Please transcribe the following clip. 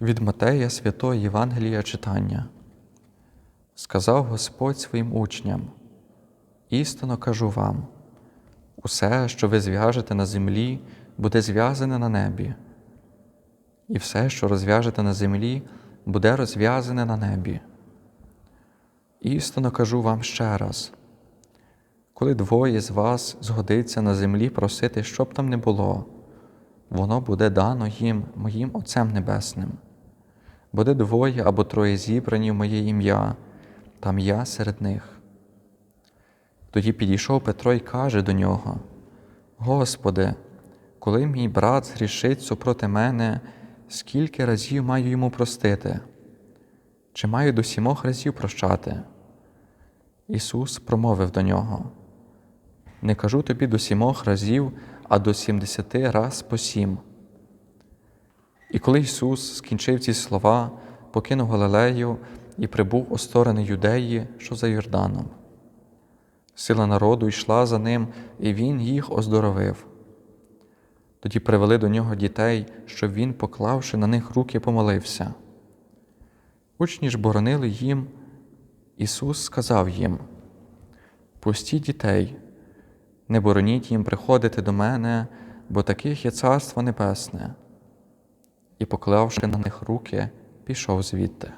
Від Матея Святого Євангелія читання. Сказав Господь своїм учням: Істинно кажу вам: усе, що ви зв'яжете на землі, буде зв'язане на небі, і все, що розв'яжете на землі, буде розв'язане на небі. Істинно кажу вам ще раз: коли двоє з вас згодиться на землі просити, що б там не було, воно буде дано їм моїм Отцем Небесним. Буде двоє або троє зібрані в моє ім'я, там я серед них. Тоді підійшов Петро і каже до нього: Господи, коли мій брат згрішить супроти мене, скільки разів маю йому простити? Чи маю до сімох разів прощати? Ісус промовив до нього: Не кажу тобі до сімох разів, а до сімдесяти раз по сім. І коли Ісус скінчив ці слова, покинув Галилею і прибув у сторони Юдеї, що за Йорданом. Сила народу йшла за ним, і Він їх оздоровив. Тоді привели до нього дітей, щоб він, поклавши на них руки, помолився. Учні ж боронили їм, Ісус сказав їм: Пустіть дітей, не бороніть їм приходити до мене, бо таких є Царство Небесне і, поклавши на них руки, пішов звідти.